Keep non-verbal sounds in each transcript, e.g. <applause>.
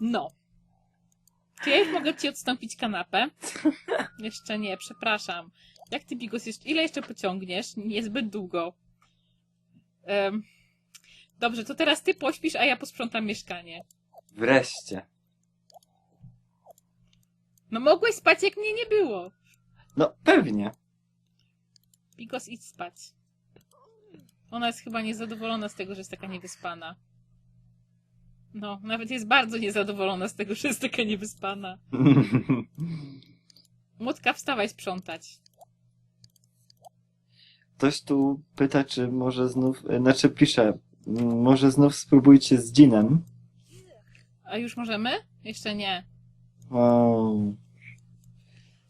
No. Czy ja już mogę ci odstąpić kanapę? <laughs> Jeszcze nie, przepraszam. Jak ty, Bigos, jeszcze, ile jeszcze pociągniesz? Niezbyt długo. Em, dobrze, to teraz ty pośpisz, a ja posprzątam mieszkanie. Wreszcie. No mogłeś spać, jak mnie nie było. No, pewnie. Bigos, idź spać. Ona jest chyba niezadowolona z tego, że jest taka niewyspana. No, nawet jest bardzo niezadowolona z tego, że jest taka niewyspana. Młotka, wstawaj sprzątać. Ktoś tu pyta, czy może znów, e, znaczy pisze, m, może znów spróbujcie z Jeanem. A już możemy? Jeszcze nie. O,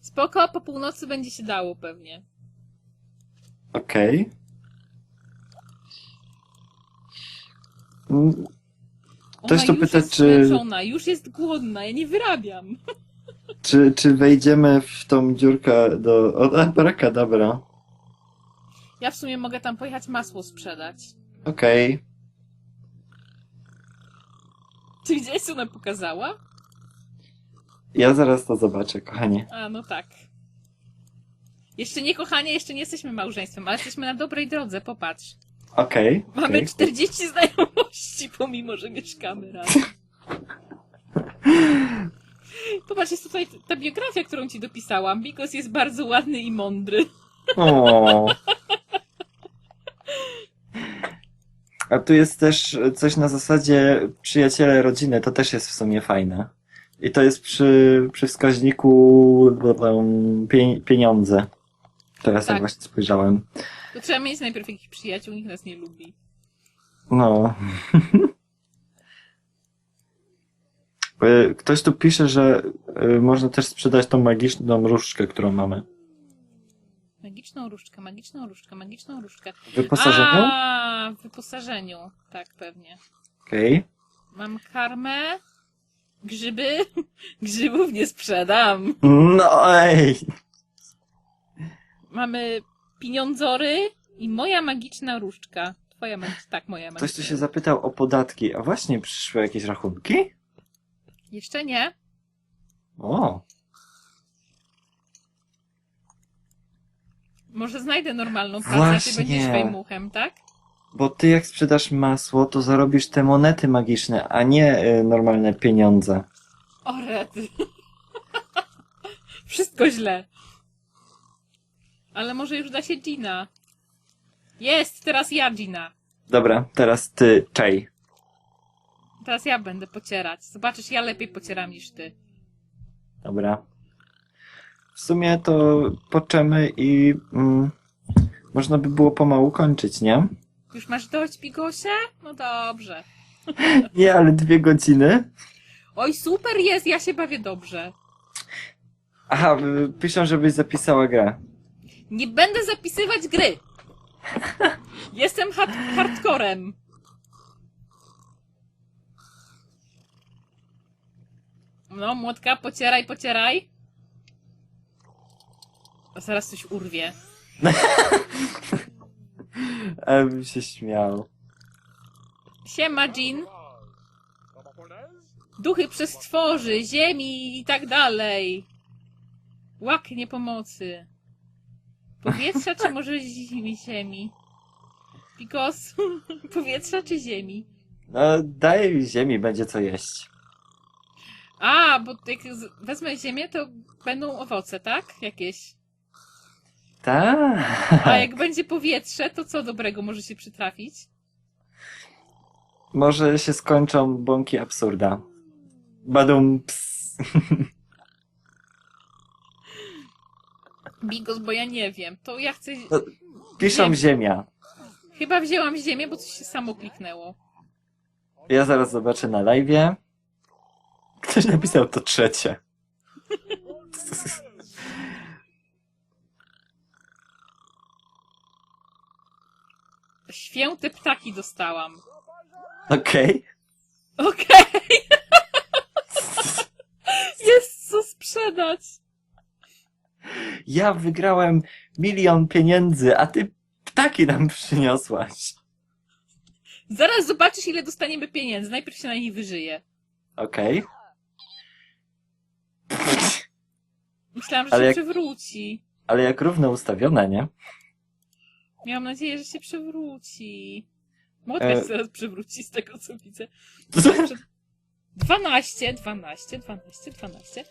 Spoko, po północy będzie się dało pewnie. Okej. Mm, Ktoś tu już pyta, jest czy- już jest głodna, ja nie wyrabiam. <laughs> Czy, czy wejdziemy w tą dziurkę do... O, abraka, dobra. Ja w sumie mogę tam pojechać masło sprzedać. Okej. Czy gdzieś ona pokazała? Ja zaraz to zobaczę, kochanie. A, no tak. Jeszcze nie, kochanie, jeszcze nie jesteśmy małżeństwem, ale jesteśmy na dobrej drodze, popatrz. Okej. Mamy okej. 40 znajomości, pomimo, że mieszkamy razem. <laughs> Popatrz, jest tutaj ta biografia, którą ci dopisałam. Bigos jest bardzo ładny i mądry. O. A tu jest też coś na zasadzie przyjaciele rodziny, to też jest w sumie fajne. I to jest przy, przy wskaźniku pie, pieniądze. Teraz Tak. jak właśnie spojrzałem. To trzeba mieć najpierw jakichś przyjaciół, nikt nas nie lubi. No. E, <laughs> Ktoś tu pisze, że e, można też sprzedać tą magiczną różdżkę, którą mamy. Magiczną różdżkę, magiczną różdżkę, magiczną różdżkę. W wyposażeniu? A, w wyposażeniu. Tak, pewnie. Okej. Mam karmę, grzyby. <laughs> Grzybów nie sprzedam. No ej! Mamy pieniądzory i moja magiczna różdżka. Twoja magiczna, tak, moja magiczna. Ktoś tu się zapytał o podatki, a właśnie przyszły jakieś rachunki? Jeszcze nie. O, Może znajdę normalną pracę, a ty Właśnie. będziesz fejmuchem, tak? bo ty jak sprzedasz masło, to zarobisz te monety magiczne, a nie y, normalne pieniądze. O rety. <laughs> Wszystko źle. Ale może już da się Gina. Jest, teraz ja Gina. Dobra, teraz ty, czej. Teraz ja będę pocierać. Zobaczysz, ja lepiej pocieram niż ty. Dobra. W sumie to poczemy i mm, można by było pomału kończyć, nie? Już masz dość, Bigosie? No dobrze. <laughs> Nie, ale dwie godziny. Oj, super jest, ja się bawię dobrze. Aha, piszą, żebyś zapisała grę. Nie będę zapisywać gry. Jestem hard hardcorem. No, młotka, pocieraj, pocieraj. O, zaraz coś urwie. <laughs> Ale bym się śmiał. Siema, Jean. Duchy przestworzy, ziemi i tak dalej. Łaknie pomocy. Powietrza czy może zi- ziemi? Pikos, <laughs> powietrza czy ziemi? No, daj mi ziemi, będzie co jeść. A, bo jak wezmę ziemię, to będą owoce, tak? Jakieś. Tak. A jak będzie powietrze, to co dobrego może się przytrafić? Może się skończą bąki absurda. Badum ps. <laughs> Bigos, bo ja nie wiem. To ja chcę... Piszą Nie. ziemia. Chyba wzięłam ziemię, bo coś się samo kliknęło. Ja zaraz zobaczę na live'ie. Ktoś napisał to trzecie. Święte ptaki dostałam. Okej. Okej. Jest co sprzedać. Ja wygrałem milion pieniędzy, a ty ptaki nam <laughs> przyniosłaś. Zaraz zobaczysz, ile dostaniemy pieniędzy. Najpierw się na nich wyżyje. Okej. Myślałam, że Ale się jak- przewróci. Ale jak równo ustawione, nie? Miałam nadzieję, że się przewróci. Mogę E. też zaraz przewróci z tego, co widzę. 12, 12, 12, 12.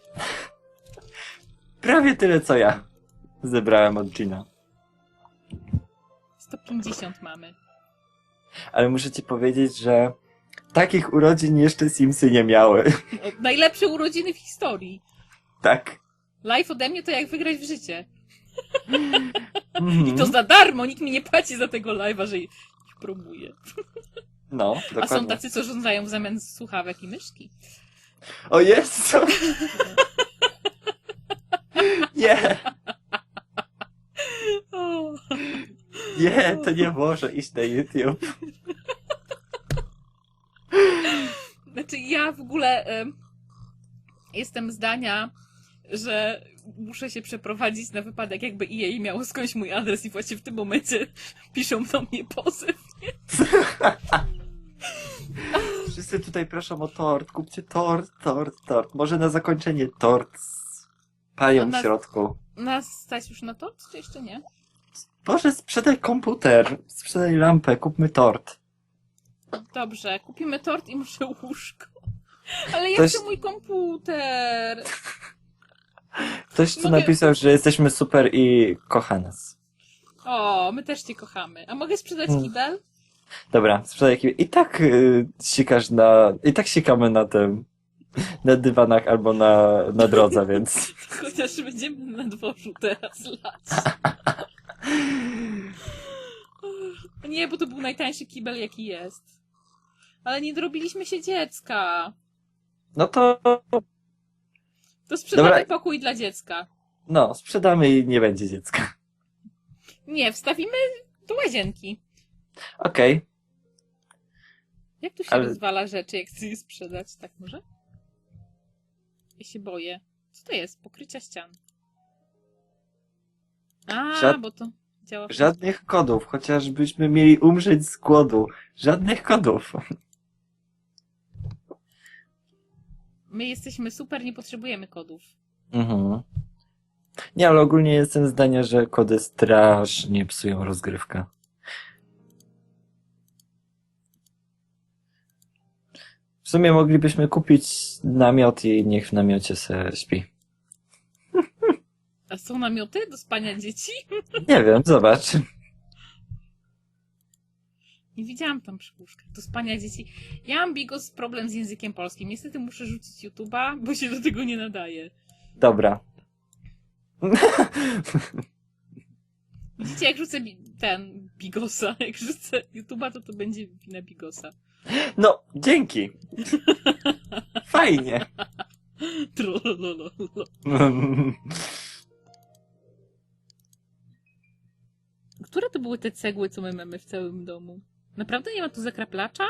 Prawie tyle, co ja zebrałem od Gina. 150 mamy. Ale muszę ci powiedzieć, że takich urodzin jeszcze Simsy nie miały. O, najlepsze urodziny w historii. Tak. Live ode mnie to jak wygrać w życie. Mhm. I to za darmo, nikt mi nie płaci za tego live'a, że ich promuję. No, A są dokładnie. tacy, co żądają w zamian słuchawek i myszki. O Jezu! Nie, nie, to nie może iść na YouTube. Znaczy ja w ogóle em, jestem zdania, że muszę się przeprowadzić na wypadek, jakby EA miało skądś mój adres i właśnie w tym momencie piszą do mnie pozew. Wszyscy tutaj proszą o tort. Kupcie tort, tort, tort. Może na zakończenie tort z panią w środku. Nas stać już na to, czy jeszcze nie? Boże, sprzedaj komputer, sprzedaj lampę, kupmy tort. Dobrze, kupimy tort i muszę łóżko. Ale ja chcę jest- mój komputer. Ktoś tu Mogę- napisał, że jesteśmy super i kocha nas. O, my też cię kochamy. A mogę sprzedać Mm. kibel? Dobra, sprzedaj ki- I tak y, sikasz na... I tak sikamy na tym... Na dywanach albo na, na drodze, więc... <laughs> Chociaż będziemy na dworzu teraz lać. Nie, bo to był najtańszy kibel, jaki jest. Ale nie dorobiliśmy się dziecka. No to... To sprzedamy Dobra. pokój dla dziecka. No, sprzedamy i nie będzie dziecka. Nie, wstawimy do łazienki. Okej. Jak tu się Ale- rozwala rzeczy, jak chcę je sprzedać? Tak może? Ja się boję. Co to jest? Pokrycia ścian. A, Żad- bo to działa. Żadnych kodów, chociażbyśmy mieli umrzeć z głodu. Żadnych kodów. My jesteśmy super, nie potrzebujemy kodów. Mhm. Nie, ale ogólnie jestem zdania, że kody strasznie psują rozgrywkę. W sumie moglibyśmy kupić namiot i niech w namiocie se śpi. A są namioty do spania dzieci? Nie wiem, zobacz. <laughs> Nie widziałam tam przy łóżkach do spania dzieci. Ja mam bigos problem z językiem polskim. Niestety muszę rzucić YouTube'a, bo się do tego nie nadaje. Dobra. <laughs> Widzicie, jak rzucę ten bigosa, <laughs> jak rzucę YouTube'a, to to będzie wina bigosa. No, dzięki. Fajnie. Trollololo. Które to były te cegły, co my mamy w całym domu? Naprawdę nie ma tu zakraplacza?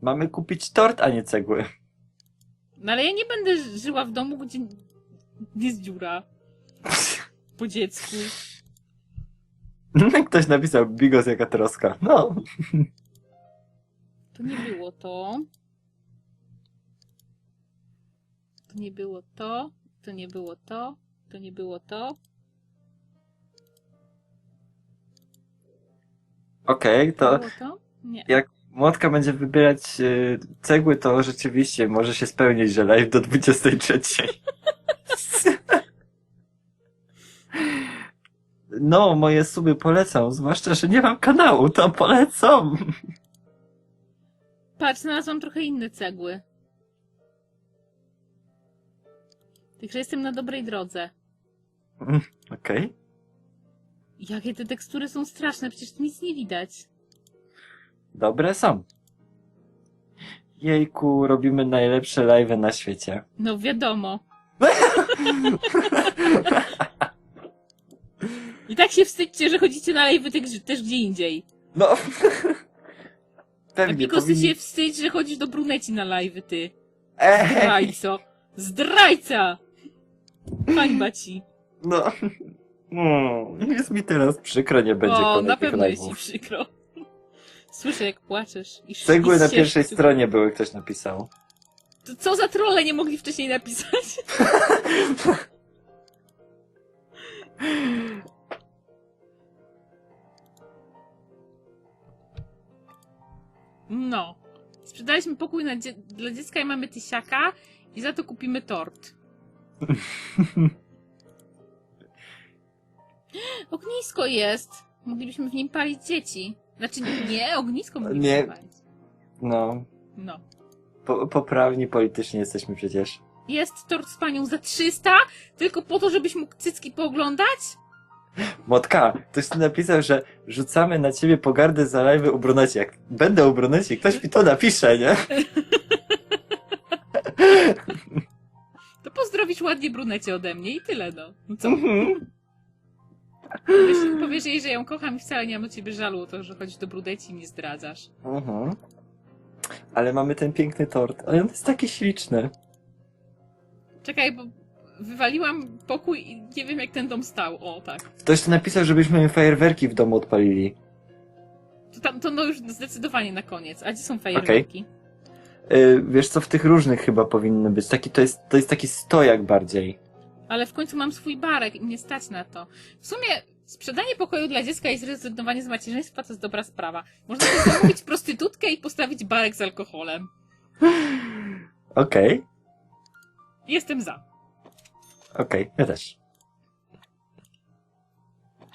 Mamy kupić tort, a nie cegły. No ale ja nie będę żyła w domu, gdzie jest dziura po dziecku. <laughs> Ktoś napisał bigos jaka troska. No. To nie było to. To nie było to. To nie było to. To nie było to. Okej, to Było to? Jak Młotka będzie wybierać y, cegły, to rzeczywiście może się spełnić, że live do 23. <laughs> No, moje suby polecam, zwłaszcza, że nie mam kanału, to polecam. Patrz, znalazłam trochę inne cegły. Także jestem na dobrej drodze. Okej. Jakie te tekstury są straszne, przecież nic nie widać. Dobre są. Jejku, robimy najlepsze live na świecie. No wiadomo. <laughs> I tak się wstydźcie, że chodzicie na live też, też gdzie indziej. No. <laughs> Pewnie Pikos, ty powinni... się wstydź, że chodzisz do bruneci na live, ty. Zdrajco. Zdrajca! Hańba ci. no. Mm, Jest mi teraz przykro, nie będzie o, na pewno jest ci przykro. <laughs> Słyszę, jak płaczesz. I Cegły i na pierwszej stronie były, ktoś napisał. To co za trolle nie mogli wcześniej napisać? No. Sprzedaliśmy pokój dzie- dla dziecka i mamy tysiaka i za to kupimy tort. <laughs> Ognisko jest. Moglibyśmy w nim palić dzieci. Znaczy nie, ognisko moglibyśmy Nie. palić. No, No. po, poprawni politycznie jesteśmy przecież. Jest tort z panią za 300? Tylko po to, żebyś mógł cycki pooglądać? Motka, ktoś tu napisał, że rzucamy na ciebie pogardę za live u Bruneci. Jak będę u Bruneci, ktoś mi to napisze, nie? To pozdrowisz ładnie brunecie ode mnie i tyle, no. no co? Mhm. Powiesz, jej, że ją kocham i wcale nie mam do ciebie żalu to, że chodzisz do bruneci i mnie zdradzasz. Mhm. Ale mamy ten piękny tort. Ale on jest taki śliczny. Czekaj, bo wywaliłam pokój i nie wiem jak ten dom stał. O, tak. Ktoś tu napisał, żebyśmy fajerwerki w domu odpalili. To, tam, to no już zdecydowanie na koniec. A gdzie są fajerwerki? Yy, wiesz co, w tych różnych chyba powinny być. Taki, to, jest, to jest taki stojak bardziej. Ale w końcu mam swój barek i mnie stać na to. W sumie sprzedanie pokoju dla dziecka i zrezygnowanie z macierzyństwa to jest dobra sprawa. Można też zamówić <laughs> prostytutkę i postawić barek z alkoholem. Okej, Jestem za. okej, ja też.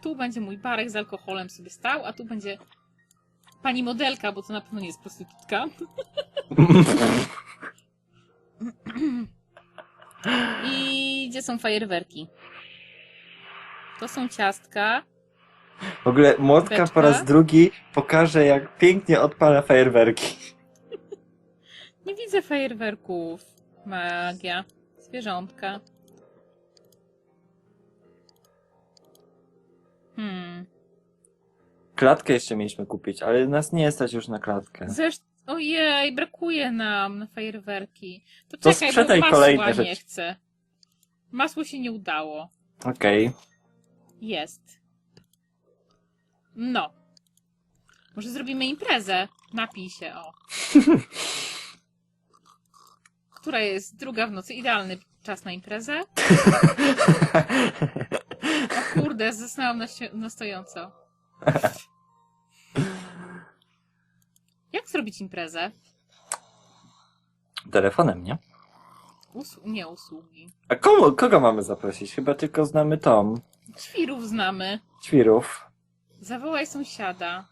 Tu będzie mój barek z alkoholem sobie stał, a tu będzie pani modelka, bo to na pewno nie jest prostytutka. <laughs> <clears throat> I gdzie są fajerwerki? To są ciastka. W ogóle Młotka Beczka. po raz drugi pokaże, jak pięknie odpala fajerwerki. <laughs> Nie widzę fajerwerków. Magia. Zwierzątka. Hmm. Klatkę jeszcze mieliśmy kupić, ale nas nie stać już na klatkę. Zresztą, ojej, brakuje nam na fajerwerki. To To czekaj, bo masła kolejne nie rzeczy. chcę. Masło się nie udało. Okej. Jest. No. Może zrobimy imprezę? Napij się, o. <laughs> Która jest druga w nocy? Idealny czas na imprezę? <laughs> O kurde, zasnęłam na, na stojąco. <laughs> Jak zrobić imprezę? Telefonem, nie? Nie usługi. A komu, kogo mamy zaprosić? Chyba tylko znamy Tom. Ćwirów znamy. Ćwirów. Zawołaj sąsiada.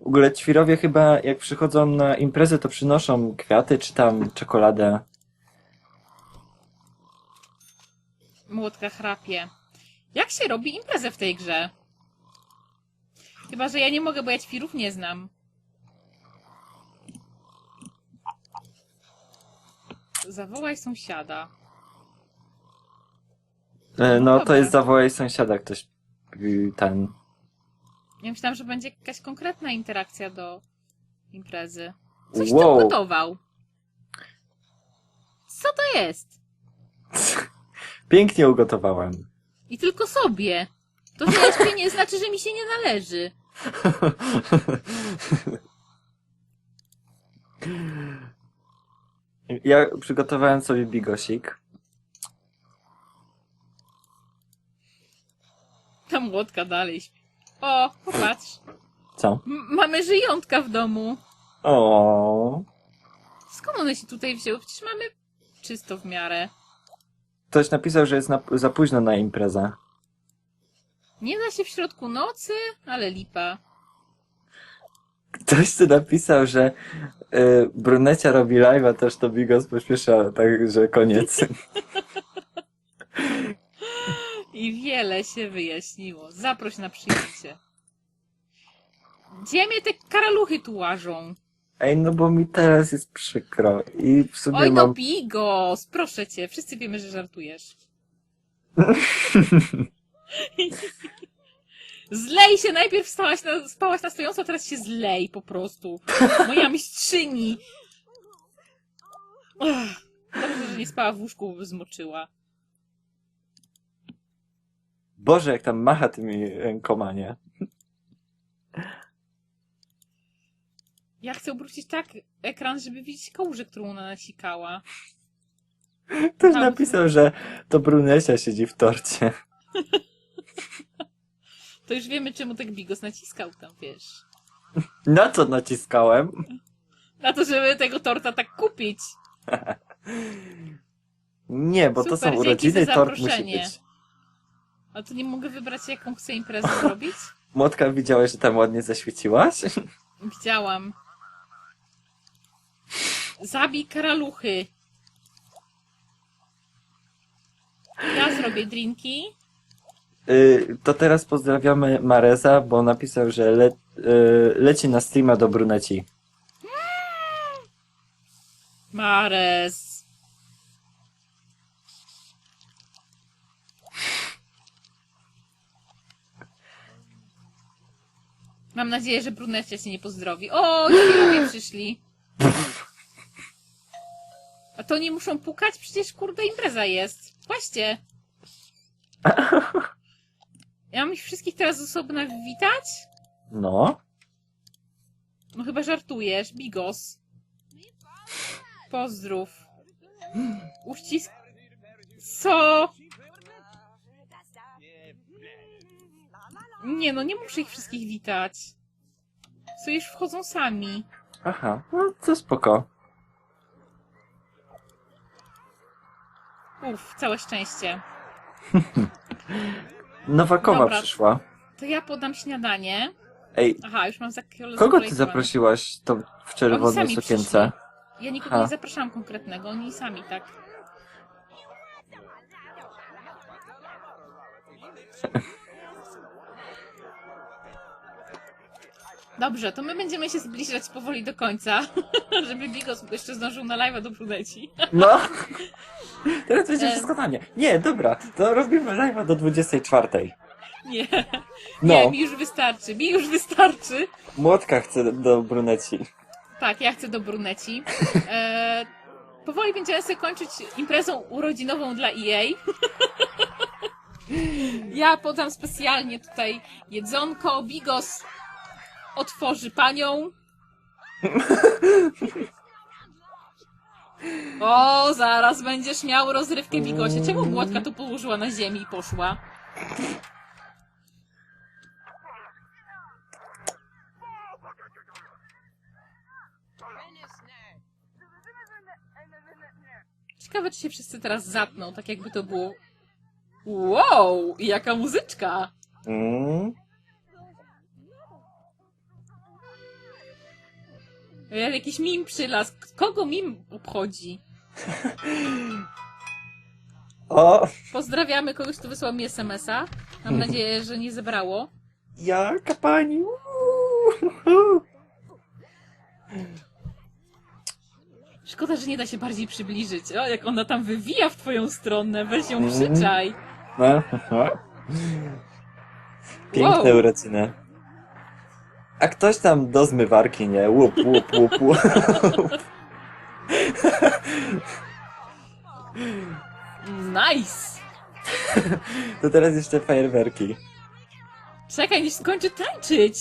W ogóle ćwirowie chyba jak przychodzą na imprezę, to przynoszą kwiaty czy tam czekoladę. Młotka chrapie. Jak się robi imprezę w tej grze? Chyba, że ja nie mogę, bo ja ćwirów nie znam. Zawołaj sąsiada. E, No No to jest zawołaj sąsiada ktoś y, ten. Ja myślałam, że będzie jakaś konkretna interakcja do imprezy. Coś Wow. tam gotował. Co to jest? <laughs> Pięknie ugotowałem. I tylko sobie. To, że śpię, nie <laughs> znaczy, że mi się nie należy. <laughs> Ja przygotowałem sobie bigosik. Ta młotka dalej śpi. O, popatrz. Co? M- mamy żyjątka w domu. O. Skąd one się tutaj wzięły? Przecież mamy czysto w miarę. Ktoś napisał, że jest na, za późno na imprezę. Nie da się w środku nocy, ale lipa. Ktoś tu napisał, że y, Brunecia robi live'a, też to Bigos pośpiesza, także koniec. I wiele się wyjaśniło. Zaproś na przyjęcie. Gdzie mnie te karaluchy tu łażą? Ej, no bo mi teraz jest przykro i w sumie Oj, no mam... Bigos, proszę cię. Wszyscy wiemy, że żartujesz. <laughs> Zlej się! Najpierw stałaś na, spałaś na stojąco, a teraz się zlej po prostu. Moja <laughs> mistrzyni! Ach, Dobrze, że nie spała w łóżku, bo by zmoczyła. Boże, jak tam macha tymi rękoma, nie? Ja chcę obrócić tak ekran, żeby widzieć kałużę, którą ona nasikała. Ktoś napisał, że to brunesia siedzi w torcie. <laughs> To już wiemy, czemu tak Bigos naciskał tam, wiesz. Na co naciskałem? Na to, żeby tego torta tak kupić. <laughs> Nie, bo to Super, są dzięki urodziny, tort musi być. A to nie mogę wybrać, jaką chcę imprezę <laughs> zrobić? Młotka, widziałeś, że tam ładnie zaświeciłaś? <laughs> Widziałam. Zabij karaluchy. Ja zrobię drinki. Y, to teraz pozdrawiamy Mareza, bo napisał, że le, y, leci na streama do bruneci. Mares. Mam nadzieję, że brunecia się nie pozdrowi. O, świerowie przyszli. A to nie muszą pukać? Przecież kurde impreza jest. Właśnie. <laughs> Ja mam ich wszystkich teraz osobno witać? No. No chyba żartujesz. Bigos. Pozdrów. Uścisk... Co? Nie no, nie muszę ich wszystkich witać. Co już wchodzą sami. Aha, no to spoko. Uff, całe szczęście. <laughs> Nowakowa Dobra. przyszła. To ja podam śniadanie. Ej, Aha, już mam za kogo ty zaprosiłaś to w czerwonej sukience? Ja nikogo Ha. nie zapraszałam konkretnego, oni sami tak. <laughs> Dobrze, to my będziemy się zbliżać powoli do końca, <laughs> żeby Bigos jeszcze zdążył na live'a do Prudeci. No. Teraz będzie Em. wszystko tanie. Nie, dobra, to robimy live'a do 24. Nie, No, nie, mi już wystarczy, mi już wystarczy. młotka chce do bruneci. Tak, ja chcę do Bruneci. E, powoli będziemy sobie kończyć imprezą urodzinową dla EA. <laughs> ja podam specjalnie tutaj jedzonko. Bigos otworzy panią. <laughs> O, zaraz będziesz miał rozrywkę Bigosie. Czemu młotka tu położyła na ziemi i poszła? Ciekawe, czy się wszyscy teraz zatną, tak jakby to było. Wow, jaka muzyczka! Mm. Jakiś mim przylazł. Kogo mim obchodzi? <laughs> O, Pozdrawiamy kogoś, kto wysłał mi SMS-a. Mam nadzieję, że nie zebrało. jaka pani. Uuu. Szkoda, że nie da się bardziej przybliżyć. O, jak ona tam wywija w twoją stronę, weź ją Mm. przyczaj. No. Piękne Wow. urodziny. A ktoś tam do zmywarki, nie? Łup, łup, łup, łup. Nice! To teraz jeszcze fajerwerki. Czekaj, niż skończy tańczyć.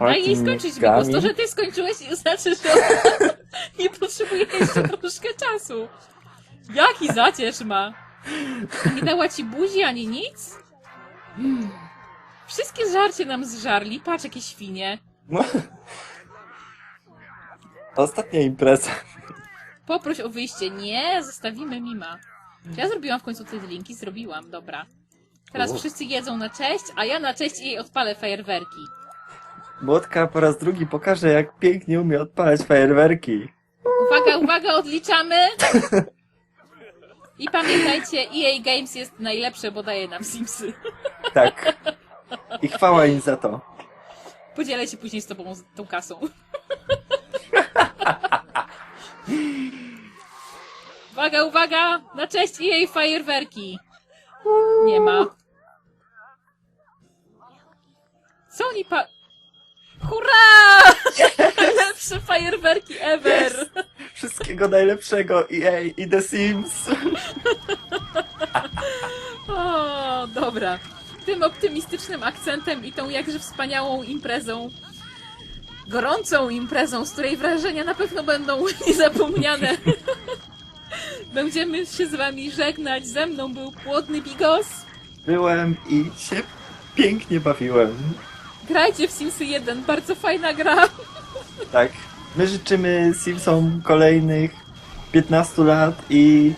Daj jej skończyć, Bigos. To, że ty skończyłeś, znaczy, że <laughs> nie potrzebuje jeszcze troszkę czasu. Jaki zacierz ma? Nie dała ci buzi ani nic? Hmm. Wszystkie żarcie nam zżarli. Patrz, jakie świnie. No. Ostatnia impreza. Poproś o wyjście. Nie, zostawimy Mima. Czy ja zrobiłam w końcu te linki? Zrobiłam, dobra. Teraz U. wszyscy jedzą na cześć, a ja na cześć jej odpalę fajerwerki. Młotka po raz drugi pokaże, jak pięknie umie odpalać fajerwerki. Uwaga, uwaga, odliczamy. I pamiętajcie, EA Games jest najlepsze, bo daje nam Simsy. Tak. <laughs> I chwała im za to. Podzielę się później z tobą z tą kasą. <laughs> Uwaga, uwaga! Na cześć EA fajerwerki! Nie ma. Co oni pa... Hurra! <laughs> Najlepsze fajerwerki ever! Wszystkiego najlepszego EA i The Sims. <laughs> O, dobra. Tym optymistycznym akcentem i tą jakże wspaniałą imprezą gorącą imprezą, z której wrażenia na pewno będą <laughs> niezapomniane. <laughs> Będziemy się z wami żegnać. Ze mną był płodny Bigos. Byłem i się pięknie bawiłem. Grajcie w Simsy 1, bardzo fajna gra. <laughs> Tak. My życzymy Simsom kolejnych 15 lat i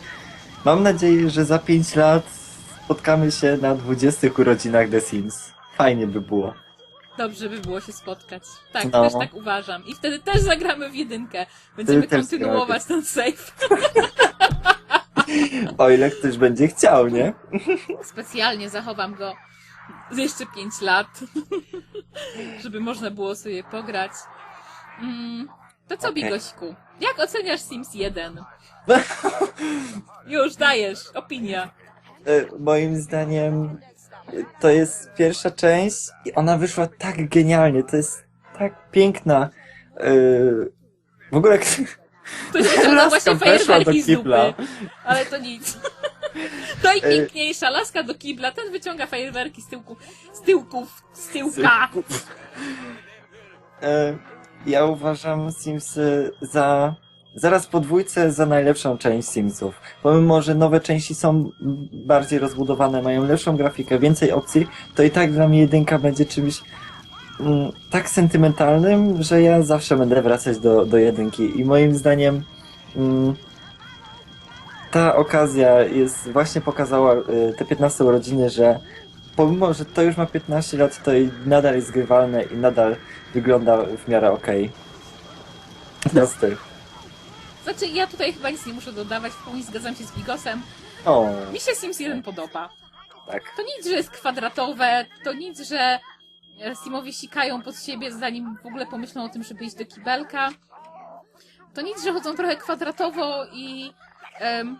mam nadzieję, że za 5 lat spotkamy się na 20 urodzinach The Sims. Fajnie by było. Dobrze by było się spotkać. Tak, No. też tak uważam. I wtedy też zagramy w jedynkę. Wtedy Będziemy też kontynuować ten save. <laughs> O ile ktoś będzie chciał, nie? Specjalnie zachowam go z jeszcze 5 lat, <laughs> żeby można było sobie pograć. Mm, to co, Okej. Bigośku? Jak oceniasz Sims 1? <laughs> Już, dajesz. Opinia. E, Moim zdaniem e, to jest pierwsza część i ona wyszła tak genialnie. To jest tak piękna. e, W ogóle <laughs> To wygląda Laska właśnie weszła do z kibla. dupy. Ale to nic. <laughs> Najpiękniejsza laska do kibla. Ten wyciąga fajerwerki z tyłku, z tyłków, z tyłka. E, Ja uważam Simsy za zaraz po dwójce za najlepszą część Simsów. Pomimo, że nowe części są bardziej rozbudowane, mają lepszą grafikę, więcej opcji, to i tak dla mnie jedynka będzie czymś mm, tak sentymentalnym, że ja zawsze będę wracać do, do jedynki. I moim zdaniem mm, ta okazja jest właśnie pokazała y, te 15 urodziny, że pomimo, że to już ma 15 lat, to i nadal jest grywalne i nadal wygląda w miarę okej. Na styl. Znaczy, ja tutaj chyba nic nie muszę dodawać, w pełni zgadzam się z Bigosem. O, Mi się Sims 1 podoba. tak. To nic, że jest kwadratowe, to nic, że e, Simowie sikają pod siebie, zanim w ogóle pomyślą o tym, żeby iść do kibelka. To nic, że chodzą trochę kwadratowo i em,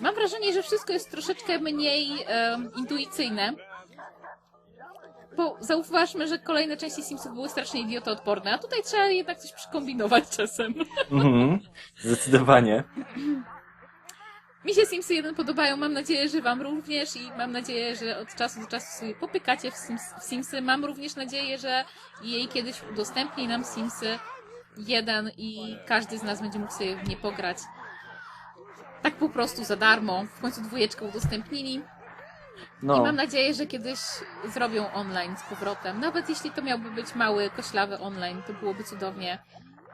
mam wrażenie, że wszystko jest troszeczkę mniej em, intuicyjne. Bo zauważmy, że kolejne części Simsów były strasznie idiotoodporne, a tutaj trzeba jednak coś przykombinować czasem. Mhm. Zdecydowanie. Mi się Simsy 1 podobają, mam nadzieję, że Wam również i mam nadzieję, że od czasu do czasu sobie popykacie w, Sims, w Simsy. Mam również nadzieję, że jej kiedyś udostępni nam Simsy 1 i każdy z nas będzie mógł sobie w nie pograć. Tak po prostu za darmo. W końcu dwójeczkę udostępnili. I No, mam nadzieję, że kiedyś zrobią online z powrotem. Nawet jeśli to miałby być mały, koślawy online, to byłoby cudownie.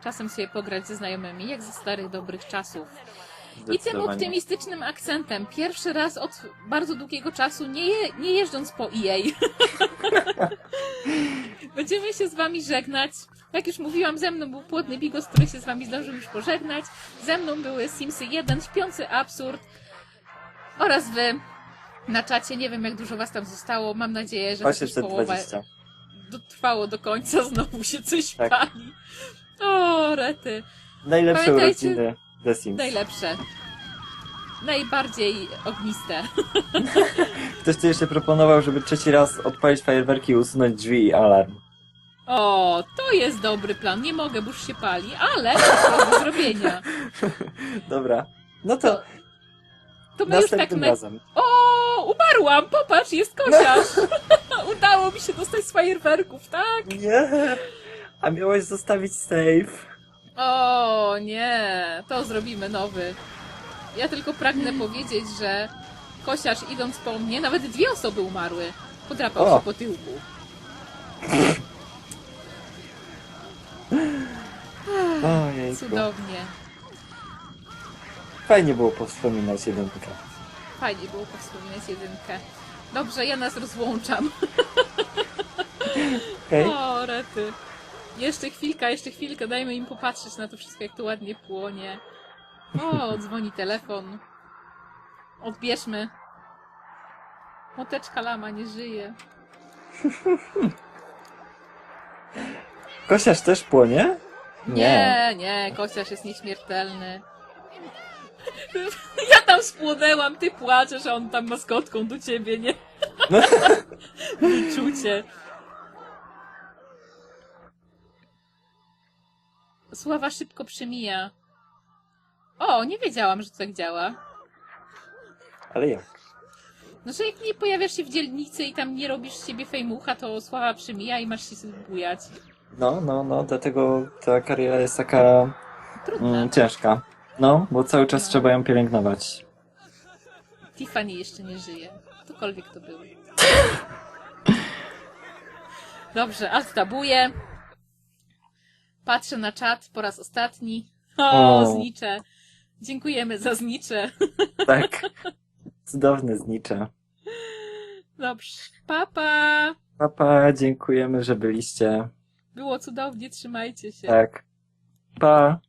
Czasem sobie pograć ze znajomymi, jak ze starych, dobrych czasów. I tym optymistycznym akcentem, pierwszy raz od bardzo długiego czasu, nie, je, nie jeżdżąc po EA, <laughs> będziemy się z Wami żegnać. Jak już mówiłam, ze mną był płodny Bigos, który się z Wami zdążył już pożegnać. Ze mną były Simsy 1, Śpiący Absurd oraz Wy na czacie. Nie wiem, jak dużo Was tam zostało. Mam nadzieję, że chociaż połowa 820. dotrwało do końca. <laughs> Znowu się coś Tak. pali. O, rety. Najlepsze Pamiętajcie- urodziny The Sims. Najlepsze. Najbardziej ogniste. <laughs> Ktoś tu jeszcze proponował, żeby trzeci raz odpalić fajerwerki, usunąć drzwi i alarm. O, to jest dobry plan. Nie mogę, bo już się pali, ale do <laughs> zrobienia. Dobra. No to To, to my już tak na... razem. O, umarłam! Popatrz, jest kosiarz! <laughs> Udało mi się dostać z fajerwerków, tak? Nie! A miałeś zostawić save. O, nie, to zrobimy nowy. Ja tylko pragnę powiedzieć, że kosiarz idąc po mnie, nawet dwie osoby umarły. Podrapał O. się po tyłku. Ojejku. Cudownie. Fajnie było powspominać jedynkę. Fajnie było powspominać jedynkę. Dobrze, ja nas rozłączam. Okej? <laughs> O, rety. Jeszcze chwilka, jeszcze chwilkę, dajmy im popatrzeć na to wszystko, jak to ładnie płonie. O, dzwoni telefon. Odbierzmy. Moteczka lama nie żyje. Kosiarz też płonie? Nie, nie, Kosiarz jest nieśmiertelny. <laughs> Ja tam spłonęłam, ty płaczesz, a on tam maskotką do ciebie, nie? No. <laughs> Wyczucie. Sława szybko przemija. O, nie wiedziałam, że to tak działa. Ale jak? No, że jak nie pojawiasz się w dzielnicy i tam nie robisz z siebie fejmucha, to sława przemija i masz się bujać. No, no, no, dlatego ta kariera jest taka Trudne. mm, ciężka. No, bo cały czas trzeba ją pielęgnować. Tiffany jeszcze nie żyje. Ktokolwiek to był. Dobrze, alt tabuję. Patrzę na czat po raz ostatni. O, O. znicze. Dziękujemy za znicze. Tak. Cudowne znicze. Dobrze. Papa. Papa, dziękujemy, że byliście. Było cudownie, trzymajcie się. Tak. Pa.